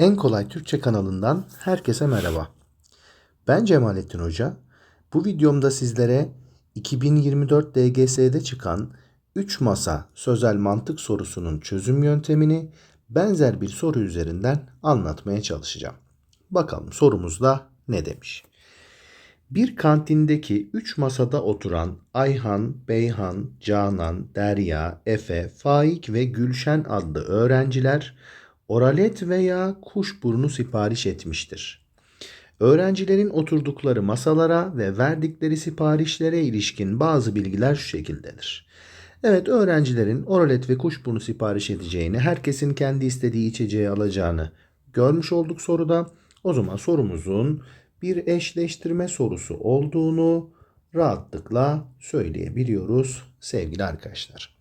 En Kolay Türkçe kanalından herkese merhaba. Ben Cemalettin Hoca. Bu videomda sizlere 2024 DGS'de çıkan 3 masa sözel mantık sorusunun çözüm yöntemini benzer bir soru üzerinden anlatmaya çalışacağım. Bakalım sorumuzda ne demiş? Bir kantindeki 3 masada oturan Ayhan, Beyhan, Canan, Derya, Efe, Faik ve Gülşen adlı öğrenciler oralet veya kuşburnu sipariş etmiştir. Öğrencilerin oturdukları masalara ve verdikleri siparişlere ilişkin bazı bilgiler şu şekildedir. Evet öğrencilerin oralet ve kuşburnu sipariş edeceğini, herkesin kendi istediği içeceği alacağını görmüş olduk soruda. O zaman sorumuzun bir eşleştirme sorusu olduğunu rahatlıkla söyleyebiliyoruz sevgili arkadaşlar.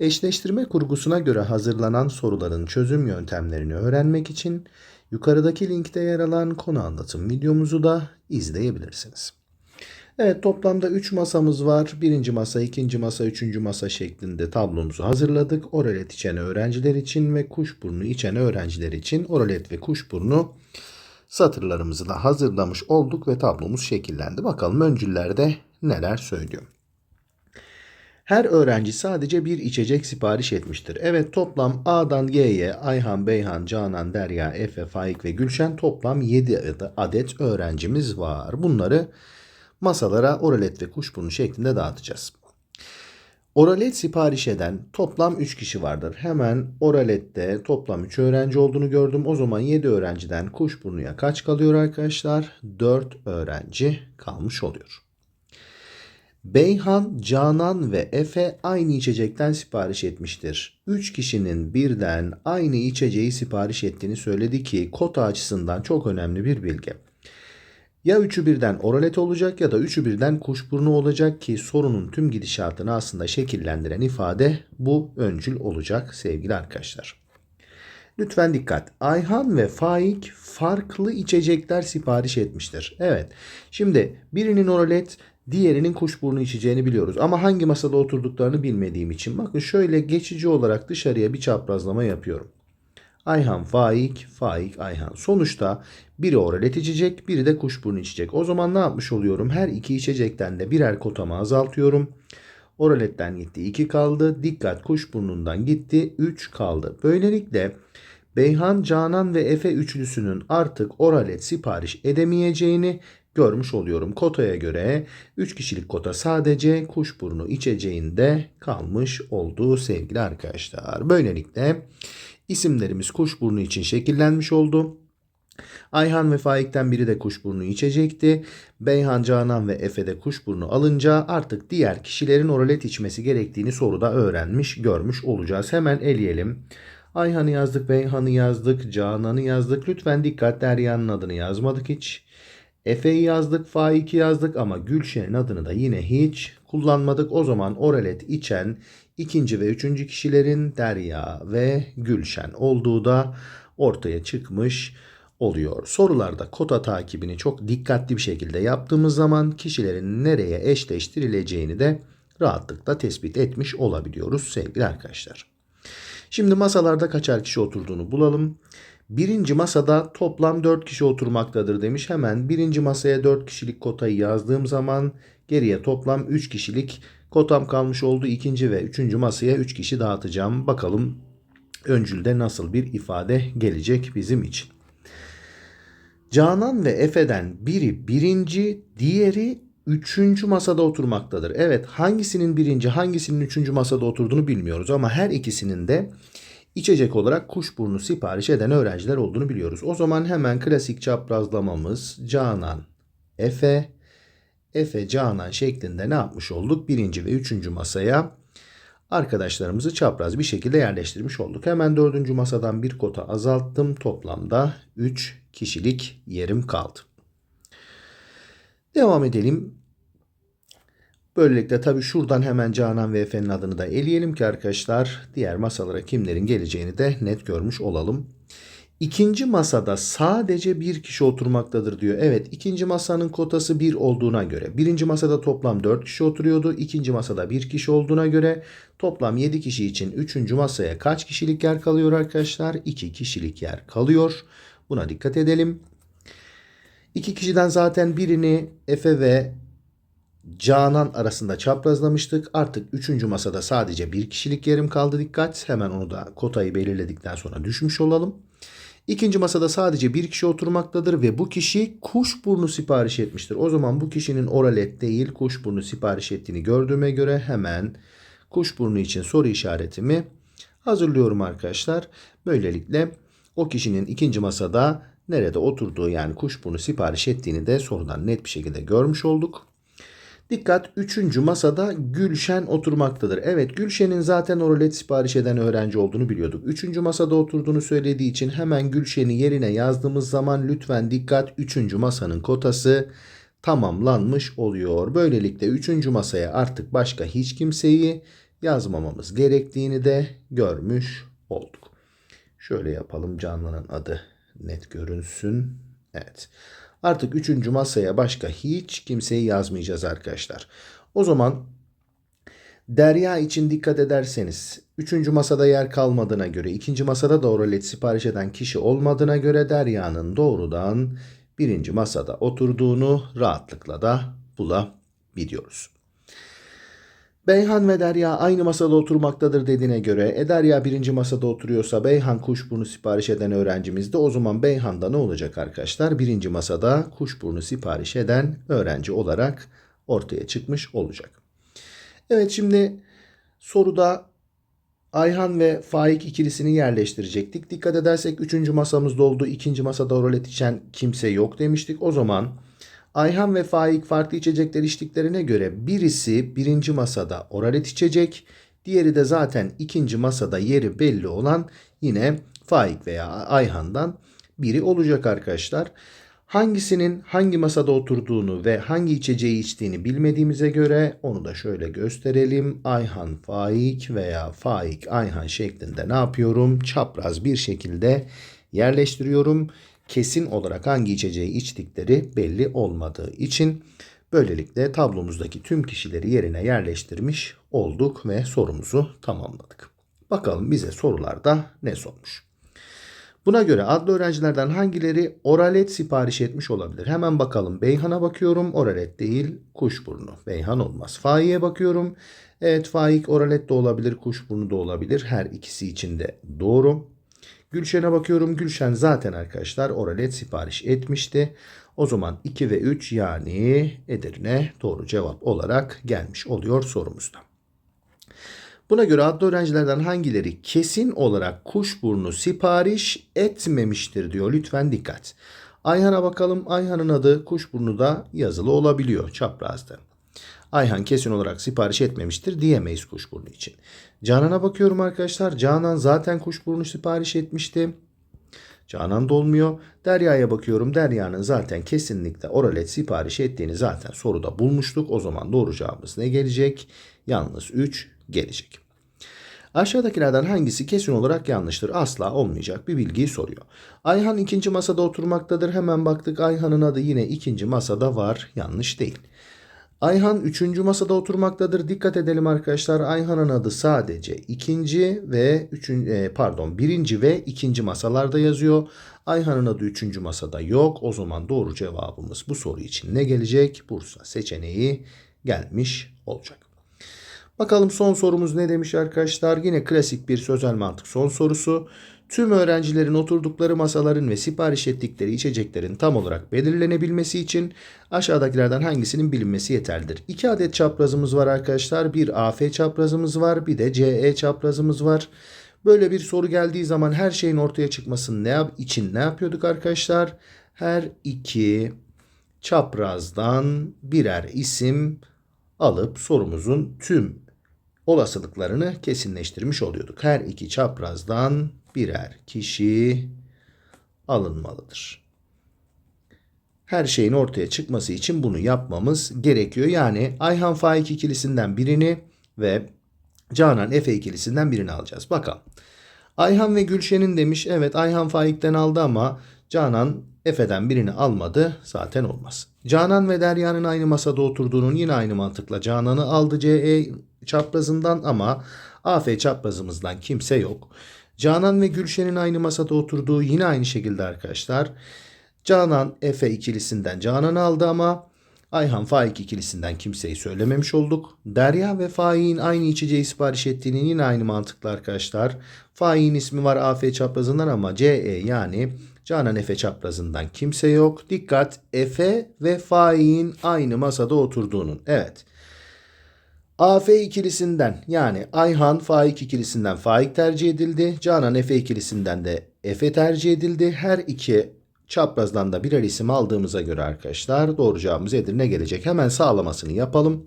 Eşleştirme kurgusuna göre hazırlanan soruların çözüm yöntemlerini öğrenmek için yukarıdaki linkte yer alan konu anlatım videomuzu da izleyebilirsiniz. Evet toplamda 3 masamız var. Birinci masa, ikinci masa, üçüncü masa şeklinde tablomuzu hazırladık. Oralet içen öğrenciler için ve kuşburnu içen öğrenciler için oralet ve kuşburnu satırlarımızı da hazırlamış olduk ve tablomuz şekillendi. Bakalım öncüllerde neler söylüyor. Her öğrenci sadece bir içecek sipariş etmiştir. Evet toplam A'dan G'ye Ayhan, Beyhan, Canan, Derya, Efe, Faik ve Gülşen toplam 7 adet öğrencimiz var. Bunları masalara oralet ve kuşburnu şeklinde dağıtacağız. Oralet sipariş eden toplam 3 kişi vardır. Hemen oralette toplam 3 öğrenci olduğunu gördüm. O zaman 7 öğrenciden kuşburnuya kaç kalıyor arkadaşlar? 4 öğrenci kalmış oluyor. Beyhan, Canan ve Efe aynı içecekten sipariş etmiştir. 3 kişinin birden aynı içeceği sipariş ettiğini söyledi ki kota açısından çok önemli bir bilgi. Ya üçü birden oralet olacak ya da üçü birden kuşburnu olacak ki sorunun tüm gidişatını aslında şekillendiren ifade bu öncül olacak sevgili arkadaşlar. Lütfen dikkat. Ayhan ve Faik farklı içecekler sipariş etmiştir. Evet. Şimdi birinin oralet, diğerinin kuşburnu içeceğini biliyoruz. Ama hangi masada oturduklarını bilmediğim için bakın şöyle geçici olarak dışarıya bir çaprazlama yapıyorum. Ayhan Faik, Faik Ayhan. Sonuçta biri oralet içecek, biri de kuşburnu içecek. O zaman ne yapmış oluyorum? Her iki içecekten de birer kotamı azaltıyorum. Oraletten gitti 2 kaldı. Dikkat kuşburnundan gitti 3 kaldı. Böylelikle Beyhan, Canan ve Efe üçlüsünün artık oralet sipariş edemeyeceğini görmüş oluyorum. Kotaya göre 3 kişilik kota sadece kuşburnu içeceğinde kalmış olduğu sevgili arkadaşlar. Böylelikle isimlerimiz kuşburnu için şekillenmiş oldu. Ayhan ve Faik'ten biri de kuşburnu içecekti. Beyhan, Canan ve Efe de kuşburnu alınca artık diğer kişilerin oralet içmesi gerektiğini soruda öğrenmiş, görmüş olacağız. Hemen eleyelim. Ayhan'ı yazdık, Beyhan'ı yazdık, Canan'ı yazdık. Lütfen dikkat Derya'nın adını yazmadık hiç. Efe'yi yazdık, Faik'i yazdık ama Gülşen'in adını da yine hiç kullanmadık. O zaman oralet içen ikinci ve üçüncü kişilerin Derya ve Gülşen olduğu da ortaya çıkmış oluyor. Sorularda kota takibini çok dikkatli bir şekilde yaptığımız zaman kişilerin nereye eşleştirileceğini de rahatlıkla tespit etmiş olabiliyoruz sevgili arkadaşlar. Şimdi masalarda kaçar kişi oturduğunu bulalım. Birinci masada toplam 4 kişi oturmaktadır demiş. Hemen birinci masaya 4 kişilik kotayı yazdığım zaman geriye toplam 3 kişilik kotam kalmış oldu. İkinci ve üçüncü masaya 3 kişi dağıtacağım. Bakalım öncülde nasıl bir ifade gelecek bizim için. Canan ve Efe'den biri birinci, diğeri üçüncü masada oturmaktadır. Evet hangisinin birinci, hangisinin üçüncü masada oturduğunu bilmiyoruz ama her ikisinin de içecek olarak kuşburnu sipariş eden öğrenciler olduğunu biliyoruz. O zaman hemen klasik çaprazlamamız Canan, Efe, Efe, Canan şeklinde ne yapmış olduk? Birinci ve üçüncü masaya arkadaşlarımızı çapraz bir şekilde yerleştirmiş olduk. Hemen dördüncü masadan bir kota azalttım. Toplamda 3 kişilik yerim kaldı. Devam edelim. Böylelikle tabii şuradan hemen Canan ve Efe'nin adını da eleyelim ki arkadaşlar diğer masalara kimlerin geleceğini de net görmüş olalım. İkinci masada sadece bir kişi oturmaktadır diyor. Evet ikinci masanın kotası 1 olduğuna göre. Birinci masada toplam 4 kişi oturuyordu. İkinci masada 1 kişi olduğuna göre toplam 7 kişi için üçüncü masaya kaç kişilik yer kalıyor arkadaşlar? 2 kişilik yer kalıyor. Buna dikkat edelim. İki kişiden zaten birini Efe ve Canan arasında çaprazlamıştık. Artık üçüncü masada sadece bir kişilik yerim kaldı dikkat. Hemen onu da kotayı belirledikten sonra düşmüş olalım. İkinci masada sadece bir kişi oturmaktadır ve bu kişi kuşburnu sipariş etmiştir. O zaman bu kişinin oralet değil kuşburnu sipariş ettiğini gördüğüme göre hemen kuşburnu için soru işaretimi hazırlıyorum arkadaşlar. Böylelikle o kişinin ikinci masada nerede oturduğu yani kuşburnu sipariş ettiğini de sorudan net bir şekilde görmüş olduk. Dikkat 3. masada Gülşen oturmaktadır. Evet Gülşen'in zaten oralet sipariş eden öğrenci olduğunu biliyorduk. 3. masada oturduğunu söylediği için hemen Gülşen'i yerine yazdığımız zaman lütfen dikkat 3. masanın kotası tamamlanmış oluyor. Böylelikle 3. masaya artık başka hiç kimseyi yazmamamız gerektiğini de görmüş olduk. Şöyle yapalım canlının adı net görünsün. Evet. Artık üçüncü masaya başka hiç kimseyi yazmayacağız arkadaşlar. O zaman Derya için dikkat ederseniz üçüncü masada yer kalmadığına göre ikinci masada da oralet sipariş eden kişi olmadığına göre Derya'nın doğrudan birinci masada oturduğunu rahatlıkla da bulabiliyoruz. Beyhan ve Derya aynı masada oturmaktadır dediğine göre e Derya birinci masada oturuyorsa Beyhan kuşburnu sipariş eden öğrencimiz de o zaman Beyhan'da ne olacak arkadaşlar? Birinci masada kuşburnu sipariş eden öğrenci olarak ortaya çıkmış olacak. Evet şimdi soruda Ayhan ve Faik ikilisini yerleştirecektik. Dikkat edersek üçüncü masamızda oldu. ikinci masada rolet içen kimse yok demiştik. O zaman Ayhan ve Faik farklı içecekler içtiklerine göre birisi birinci masada oralet içecek. Diğeri de zaten ikinci masada yeri belli olan yine Faik veya Ayhan'dan biri olacak arkadaşlar. Hangisinin hangi masada oturduğunu ve hangi içeceği içtiğini bilmediğimize göre onu da şöyle gösterelim. Ayhan Faik veya Faik Ayhan şeklinde ne yapıyorum? Çapraz bir şekilde yerleştiriyorum kesin olarak hangi içeceği içtikleri belli olmadığı için böylelikle tablomuzdaki tüm kişileri yerine yerleştirmiş olduk ve sorumuzu tamamladık. Bakalım bize sorularda ne sormuş. Buna göre adlı öğrencilerden hangileri oralet sipariş etmiş olabilir? Hemen bakalım. Beyhan'a bakıyorum. Oralet değil, kuşburnu. Beyhan olmaz. Faik'e bakıyorum. Evet Faik oralet de olabilir, kuşburnu da olabilir. Her ikisi için de doğru. Gülşen'e bakıyorum. Gülşen zaten arkadaşlar oralet sipariş etmişti. O zaman 2 ve 3 yani Edirne doğru cevap olarak gelmiş oluyor sorumuzda. Buna göre adlı öğrencilerden hangileri kesin olarak kuşburnu sipariş etmemiştir diyor. Lütfen dikkat. Ayhan'a bakalım. Ayhan'ın adı kuşburnu da yazılı olabiliyor çaprazda. Ayhan kesin olarak sipariş etmemiştir diyemeyiz kuşburnu için. Canan'a bakıyorum arkadaşlar. Canan zaten kuşburnu sipariş etmişti. Canan dolmuyor. Derya'ya bakıyorum. Derya'nın zaten kesinlikle oralet sipariş ettiğini zaten soruda bulmuştuk. O zaman doğru cevabımız ne gelecek? Yalnız 3 gelecek. Aşağıdakilerden hangisi kesin olarak yanlıştır? Asla olmayacak bir bilgiyi soruyor. Ayhan ikinci masada oturmaktadır. Hemen baktık Ayhan'ın adı yine ikinci masada var. Yanlış değil. Ayhan 3. masada oturmaktadır. Dikkat edelim arkadaşlar. Ayhan'ın adı sadece ikinci ve üçün, e, pardon birinci ve ikinci masalarda yazıyor. Ayhan'ın adı 3. masada yok. O zaman doğru cevabımız bu soru için ne gelecek? Bursa seçeneği gelmiş olacak. Bakalım son sorumuz ne demiş arkadaşlar? Yine klasik bir sözel mantık son sorusu. Tüm öğrencilerin oturdukları masaların ve sipariş ettikleri içeceklerin tam olarak belirlenebilmesi için aşağıdakilerden hangisinin bilinmesi yeterlidir? İki adet çaprazımız var arkadaşlar. Bir AF çaprazımız var, bir de CE çaprazımız var. Böyle bir soru geldiği zaman her şeyin ortaya çıkmasını ne yap için ne yapıyorduk arkadaşlar? Her iki çaprazdan birer isim alıp sorumuzun tüm olasılıklarını kesinleştirmiş oluyorduk. Her iki çaprazdan birer kişi alınmalıdır. Her şeyin ortaya çıkması için bunu yapmamız gerekiyor. Yani Ayhan Faik ikilisinden birini ve Canan Efe ikilisinden birini alacağız. Bakalım. Ayhan ve Gülşen'in demiş. Evet Ayhan Faik'ten aldı ama Canan Efe'den birini almadı. Zaten olmaz. Canan ve Derya'nın aynı masada oturduğunun yine aynı mantıkla Canan'ı aldı CE çaprazından ama AF çaprazımızdan kimse yok. Canan ve Gülşen'in aynı masada oturduğu yine aynı şekilde arkadaşlar. Canan Efe ikilisinden Canan aldı ama Ayhan Faik ikilisinden kimseyi söylememiş olduk. Derya ve Faik'in aynı içeceği sipariş ettiğinin yine aynı mantıklı arkadaşlar. Faik'in ismi var AF çaprazından ama CE yani Canan Efe çaprazından kimse yok. Dikkat Efe ve Faik'in aynı masada oturduğunun. Evet. AF ikilisinden yani Ayhan Faik ikilisinden Faik tercih edildi. Canan Efe ikilisinden de Efe tercih edildi. Her iki çaprazdan da birer isim aldığımıza göre arkadaşlar doğru cevabımız Edirne gelecek. Hemen sağlamasını yapalım.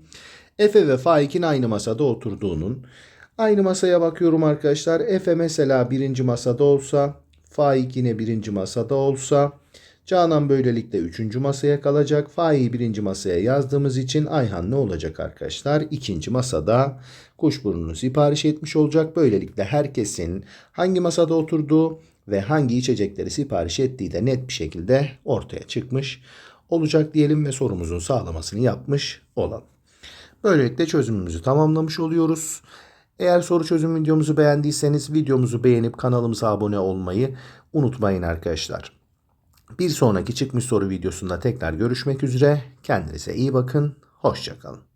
Efe ve Faik'in aynı masada oturduğunun. Aynı masaya bakıyorum arkadaşlar. Efe mesela birinci masada olsa, Faik yine birinci masada olsa, Canan böylelikle üçüncü masaya kalacak. Faik'i birinci masaya yazdığımız için Ayhan ne olacak arkadaşlar? İkinci masada kuşburnunu sipariş etmiş olacak. Böylelikle herkesin hangi masada oturduğu ve hangi içecekleri sipariş ettiği de net bir şekilde ortaya çıkmış olacak diyelim ve sorumuzun sağlamasını yapmış olalım. Böylelikle çözümümüzü tamamlamış oluyoruz. Eğer soru çözüm videomuzu beğendiyseniz videomuzu beğenip kanalımıza abone olmayı unutmayın arkadaşlar. Bir sonraki çıkmış soru videosunda tekrar görüşmek üzere. Kendinize iyi bakın. Hoşçakalın.